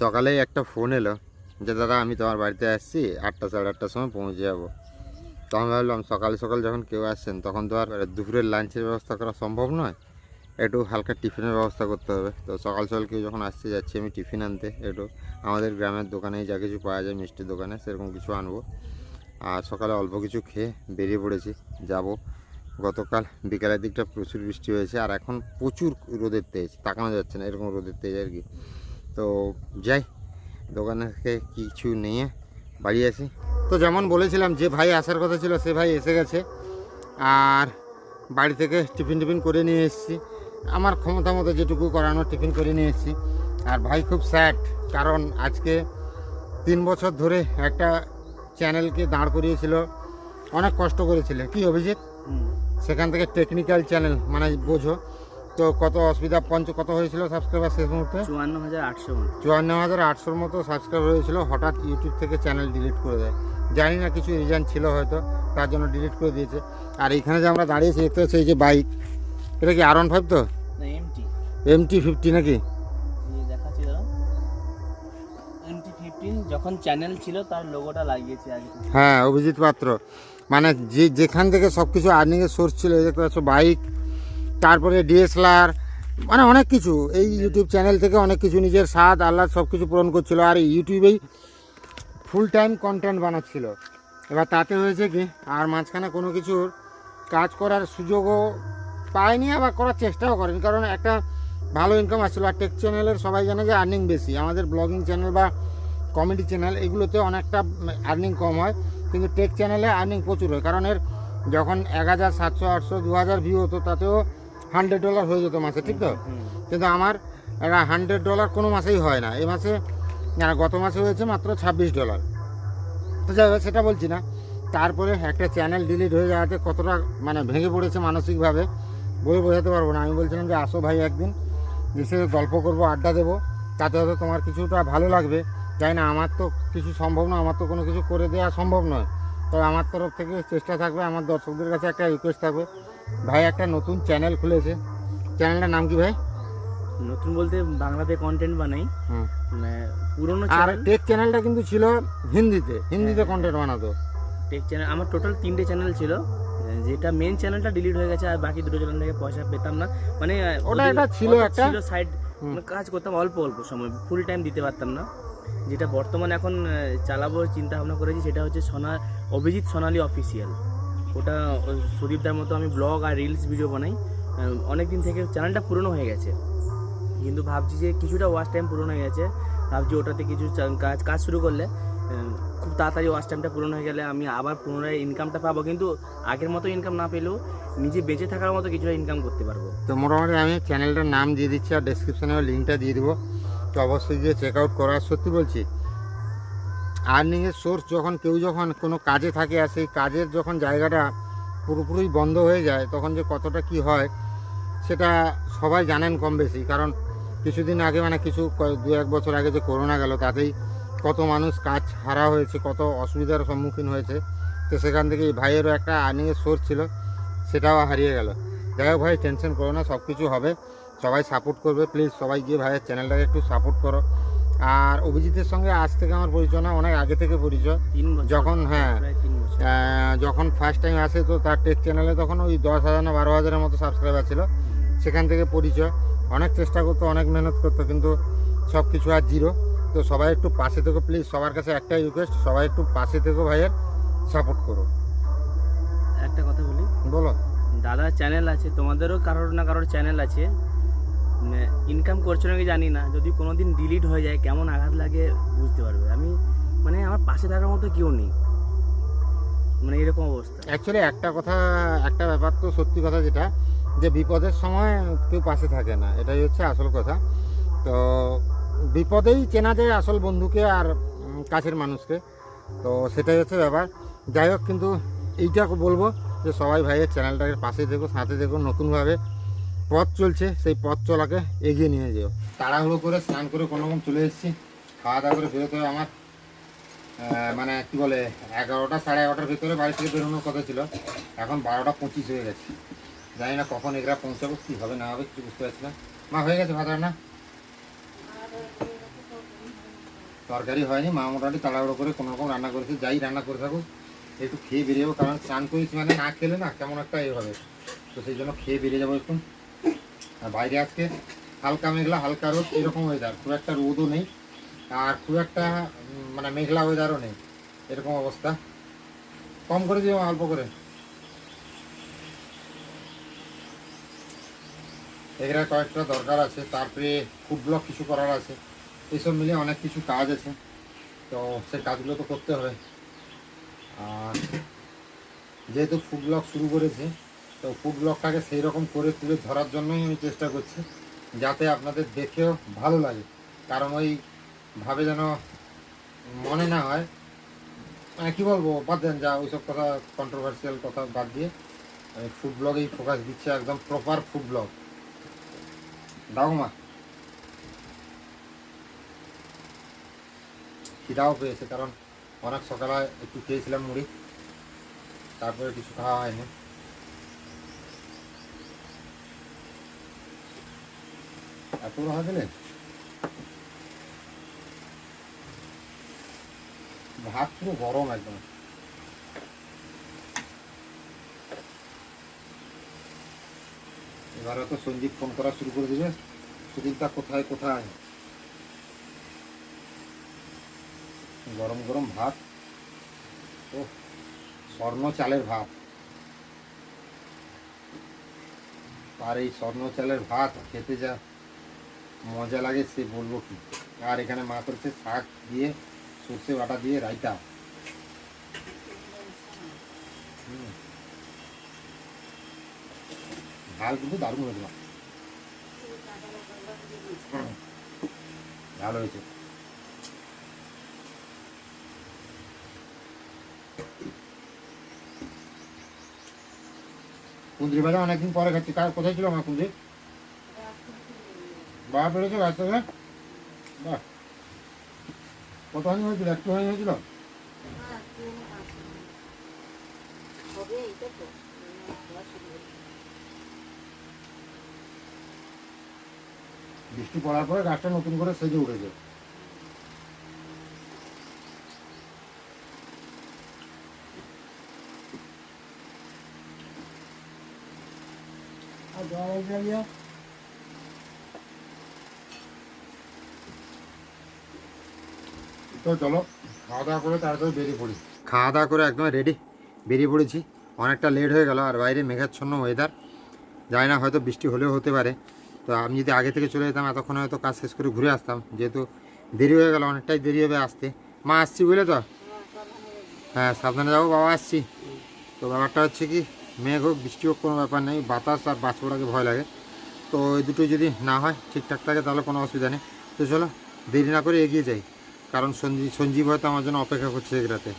সকালেই একটা ফোন এলো যে, দাদা, আমি তোমার বাড়িতে আসছি, আটটা সাড়ে আটটার সময় পৌঁছে যাব। তো আমি ভাবলাম, সকাল সকাল যখন কেউ আসছেন, তখন তো আর দুপুরের লাঞ্চের ব্যবস্থা করা সম্ভব নয়। একটু হালকা টিফিনের ব্যবস্থা করতে হবে। তো সকাল সকাল কেউ যখন আসতে যাচ্ছি আমি টিফিন আনতে একটু। আমাদের গ্রামের দোকানেই যা কিছু পাওয়া যায় মিষ্টির দোকানে, সেরকম কিছু আনব। আর সকালে অল্প কিছু খেয়ে বেরিয়ে পড়েছি, যাব। গতকাল বিকালের দিকটা প্রচুর বৃষ্টি হয়েছে, আর এখন প্রচুর রোদের তেজ, তাকানো যাচ্ছে না, এরকম রোদের তেজ আর কি। তো যাই দোকানে থেকে কিছু নিয়ে বাড়ি আসি। তো যেমন বলেছিলাম যে ভাই আসার কথা ছিল সে ভাই এসে গেছে। আর বাড়ি থেকে টিফিন টিফিন করে নিয়ে এসেছি। আমার ক্ষমতা মতো যেটুকু করানো টিফিন করে নিয়ে এসেছি। আর ভাই খুব স্যাড কারণ আজকে তিন বছর ধরে একটা চ্যানেলকে দাঁড় করিয়েছিল। অনেক কষ্ট করেছিল। কি অভিজিৎ? সেখান থেকে টেকনিক্যাল চ্যানেল মানে বোঝো। তো কত অসুবিধা? পঞ্চ কত হয়েছিল সাবস্ক্রাইবার শেষ মুহূর্তে? চুয়ান্ন হাজার আটশো চুয়ান্ন হাজার আটশোর মতো সাবস্ক্রাইবার হয়েছিল হঠাৎ ইউটিউব থেকে চ্যানেল ডিলিট করে দেয়। জানি না কিছু রিজন ছিল হয়তো তার জন্য ডিলিট করে দিয়েছে। আর এখানে যে আমরা দাঁড়িয়েছি দেখতে হচ্ছে এই যে বাইক এটা কি আর ওয়ান ফাইভ তো? এমটি এম টি ফিফটি নাকি? যখন চ্যানেল ছিল তার লোগোটা লাগিয়েছি হ্যাঁ অভিজিৎ পাত্র। মানে যে যেখান থেকে সব কিছু আর্নিংয়ের সোর্স ছিল এই দেখতে পাচ্ছ বাইক তারপরে ডিএসএলআর মানে অনেক কিছু। এই ইউটিউব চ্যানেল থেকে অনেক কিছু, নিজের স্বাদ, আহ্লাদ সব কিছু পূরণ করছিল। আর ইউটিউবেই ফুল টাইম কন্টেন্ট বানাচ্ছিল। এবার তাতে হয়েছে কি, আর মাঝখানে কোনো কিছুর কাজ করার সুযোগও পায়নি, আবার করার চেষ্টাও করেনি। কারণ একটা ভালো ইনকাম আসছিল, আর টেক চ্যানেলের সবাই জানে যে আর্নিং বেশি। আমাদের ব্লগিং চ্যানেল বা কমেডি চ্যানেল এগুলোতে অনেকটা আর্নিং কম হয়, কিন্তু টেক চ্যানেলে আর্নিং প্রচুর হয়। কারণ এর যখন এক হাজার সাতশো, আটশো, দু হাজার ভিউ হতো, তাতেও হান্ড্রেড ডলার হয়ে যেত মাসে ঠিক তো? কিন্তু আমার হান্ড্রেড ডলার কোনো মাসেই হয় না। এই মাসে গত মাসে হয়েছে মাত্র ছাব্বিশ ডলার তো যাই হোক সেটা বলছি না। তারপরে একটা চ্যানেল ডিলিট হয়ে যাওয়াতে কতটা মানে ভেঙে পড়েছে মানসিকভাবে বলে বোঝাতে পারব না। আমি বলছিলাম যে আসো ভাই একদিন এসে গল্প করব আড্ডা দেবো। তাতে হয়তো তোমার কিছুটা ভালো লাগবে। জানি না আমার তো কিছু সম্ভব না আমার তো কোনো কিছু করে দেওয়া সম্ভব নয়। তবে আমার তরফ থেকে চেষ্টা থাকবে আমার দর্শকদের কাছে একটা রিকোয়েস্ট থাকবে। ভাই একটা নতুন চ্যানেল খুলেছে। চ্যানেলটার নাম কি ভাই? নতুন বলতে বাংলাতে কন্টেন্ট বানাই। মানে পুরোনো আর চ্যানেল টেক চ্যানেলটা কিন্তু ছিল হিন্দিতে। হিন্দিতে কন্টেন্ট বানাতো। টেক চ্যানেল আমার টোটাল তিনটে চ্যানেল ছিল। যেটা মেন চ্যানেলটা ডিলিট হয়ে গেছে আর বাকি দুটো চ্যানেল থেকে পয়সা পেতাম না। মানে ওটা একটা ছিল একটা- ছিল সাইড কাজ করতাম অল্প অল্প সময়। ফুল টাইম দিতে পারতাম না। যেটা বর্তমানে এখন চালাবো চিন্তা ভাবনা করেছি সেটা হচ্ছে সোনা অভিজিৎ সোনালী অফিসিয়াল ওটা সুদীপদার মতো আমি ব্লগ আর রিলস ভিডিও বানাই। অনেক দিন থেকে চ্যানেলটা পুরনো হয়ে গেছে। কিন্তু ভাবছি যে কিছুটা ওয়াচ টাইম পূরণ হয়ে গেছে। ভাবছি ওটাতে কিছু কাজ কাজ শুরু করলে খুব তাড়াতাড়ি ওয়াচ টাইমটা পূরণ হয়ে গেলে আমি আবার পুনরায় ইনকামটা পাবো। কিন্তু আগের মতো ইনকাম না পেলেও নিজে বেঁচে থাকার মতো কিছুটা ইনকাম করতে পারব। তো মোটামুটি আমি চ্যানেলটার নাম দিয়ে দিচ্ছি আর ডেসক্রিপশনে লিঙ্কটা দিয়ে দেবো। তো অবশ্যই গিয়ে চেক আউট করা। সত্যি বলছি আর্নিংয়ের সোর্স যখন কেউ যখন কোনো কাজে থাকে আর সেই কাজের যখন জায়গাটা পুরোপুরি বন্ধ হয়ে যায়, তখন যে কতটা কি হয়, সেটা সবাই জানেন কম বেশি। কারণ কিছুদিন আগে মানে কিছু দু এক বছর আগে যে করোনা গেল, তাতেই কত মানুষ কাজ হারা হয়েছে, কত অসুবিধার সম্মুখীন হয়েছে। তো সেখান থেকে এই ভাইয়েরও একটা আর্নিংয়ের সোর্স ছিল, সেটাও হারিয়ে গেল। যাই ভাই টেনশন করো না সব কিছু হবে। সবাই সাপোর্ট করবে প্লিজ সবাই গিয়ে ভাইয়ের চ্যানেলটাকে একটু সাপোর্ট করো। আর অভিজিতের সঙ্গে আজ থেকে আমার পরিচয় না অনেক আগে থেকে পরিচয়। যখন হ্যাঁ যখন ফার্স্ট টাইম আসে তো তার টেক চ্যানেলে তখন ওই দশ হাজার না বারো হাজারের মতো সাবস্ক্রাইবার ছিল। সেখান থেকে পরিচয়। অনেক চেষ্টা করতো অনেক মেহনত করতো কিন্তু সব কিছু আর জিরো তো সবাই একটু পাশে থেকো প্লিজ সবার কাছে একটাই রিকোয়েস্ট সবাই একটু পাশে থেকো ভাইয়ের সাপোর্ট করো। একটা কথা বলি। বলো। দাদা চ্যানেল আছে তোমাদেরও কারোর না কারোর চ্যানেল আছে। ইনকাম করছ নাকি জানি না, যদি কোনো দিন ডিলিট হয়ে যায়, কেমন আঘাত লাগে বুঝতে পারবে। আমি মানে আমার পাশে থাকার মতো কেউ নেই। মানে এরকম অবস্থা। অ্যাকচুয়ালি একটা কথা, একটা ব্যাপার তো সত্যি কথা যেটা, যে বিপদের সময় কেউ পাশে থাকে না, এটাই হচ্ছে আসল কথা। তো বিপদেই চেনা যায় আসল বন্ধুকে আর কাছের মানুষকে। তো সেটাই হচ্ছে ব্যাপার। যাই হোক, কিন্তু এইটা বলব যে সবাই ভাইয়ের চ্যানেলটাকে পাশে দেখো, সাথে দেখো, নতুনভাবে পথ চলছে, সেই পথ চলাকে এগিয়ে নিয়ে যেও। তাড়াহুড়ো করে, স্নান করে কোনো রকম চলে এসেছি। খাওয়া দাওয়া করে বেরোতে আমার মানে কি বলে, এগারোটা সাড়ে এগারোটার ভিতরে বাড়ি থেকে বেরোনোর কথা ছিল। এখন বারোটা পঁচিশ হয়ে গেছে। জানি না কখন এগুলা পৌঁছাবো, কী হবে না হবে, কিছু বুঝতে পারছি না। মা, হয়ে গেছে ভাত রান্না? তরকারি হয়নি, মা মোটামুটি তাড়াহুড়ো করে কোনো রকম রান্না করেছে, যাই রান্না করে থাকুক, একটু খেয়ে বেরিয়ে যাব, কারণ স্নান করেছি মানে না খেলে না কেমন একটা এ হবে। তো সেই জন্য খেয়ে বেরিয়ে যাব একটু। আর বাইরে আজকে হালকা মেঘলা, হালকা রোদ, এরকম ওয়েদার খুব একটা রোদও নেই। আর খুব একটা মানে মেঘলা ওয়েদারও নেই, এরকম অবস্থা। কম করে দিও, অল্প করে। এখানে কয়েকটা দরকার আছে, তারপরে ফুড ব্লক কিছু করার আছে। এইসব মিলিয়ে অনেক কিছু কাজ আছে, তো সেই কাজগুলো তো করতে হবে। আর যেহেতু ফুড ব্লক শুরু করেছি তো ফুড ব্লকটাকে সেই রকম করে তুলে ধরার জন্যই আমি চেষ্টা করছি, যাতে আপনাদের দেখেও ভালো লাগে। কারণ ওই ভাবে যেন মনে না হয় মানে কী বলব, বাদ দেন যা ওইসব কথা কন্ট্রোভার্সিয়াল কথা বাদ দিয়ে, আমি ফুড ব্লগেই ফোকাস দিচ্ছি, একদম প্রপার ফুড ব্লগ দাও মা। খিদাও পেয়েছে, কারণ অনেক সকালে একটু খেয়েছিলাম মুড়ি, তারপরে কিছু খাওয়া হয়নি। বড় হয় দিলে ভাত পুরো গরম একদম। এবারে তো সঞ্জীব ফোন করা শুরু করে দিবে। সুদীপটা কোথায় কোথায়? গরম গরম ভাত। ও স্বর্ণ চালের ভাত। আর এই স্বর্ণ চালের ভাত খেতে যা মজা লাগে সে বলব কি? আর এখানে মা করছে শাক দিয়ে, সর্ষে বাটা দিয়ে রায়তা। ঝাল কিন্তু দারুণ হয়েছিল। ভালো হয়েছে। কুন্দ্রি ভাজা অনেকদিন পরে খাচ্ছি। কার, কোথায় ছিল আমার কুন্দ্রি বা পেরেছে গাছ থেকে বাহ। কতখানি হয়েছিল? একটু হয়ে হয়েছিল। বৃষ্টি পড়ার পরে গাছটা নতুন করে সেজে উঠেছে। আর হয়েছে তো চলো, খাওয়া দাওয়া করে তাড়াতাড়ি বেরিয়ে পড়ি। খাওয়া দাওয়া করে একদম রেডি বেরিয়ে পড়েছি। অনেকটা লেট হয়ে গেল, আর বাইরে মেঘাচ্ছন্ন ওয়েদার জানি না, হয়তো বৃষ্টি হলেও হতে পারে। তো আমি যদি আগে থেকে চলে যেতাম, এতক্ষণ হয়তো কাজ শেষ করে ঘুরে আসতাম। যেহেতু দেরি হয়ে গেল, অনেকটাই দেরি হবে আসতে। মা, আসছি বুঝলে তো? হ্যাঁ সাবধানে যাব, বাবা, আসছি। তো ব্যাপারটা হচ্ছে কি, মেঘ হোক, বৃষ্টি হোক, কোনো ব্যাপার নেই। বাতাস আর বাজ পড়াকে ভয় লাগে। তো এই দুটো যদি না হয়, ঠিকঠাক থাকে, তাহলে কোনো অসুবিধা নেই। তো চলো, দেরি না করে এগিয়ে যাই। কারণ সঞ্জীব হয়তো আমার জন্য অপেক্ষা করছে এগুলাতে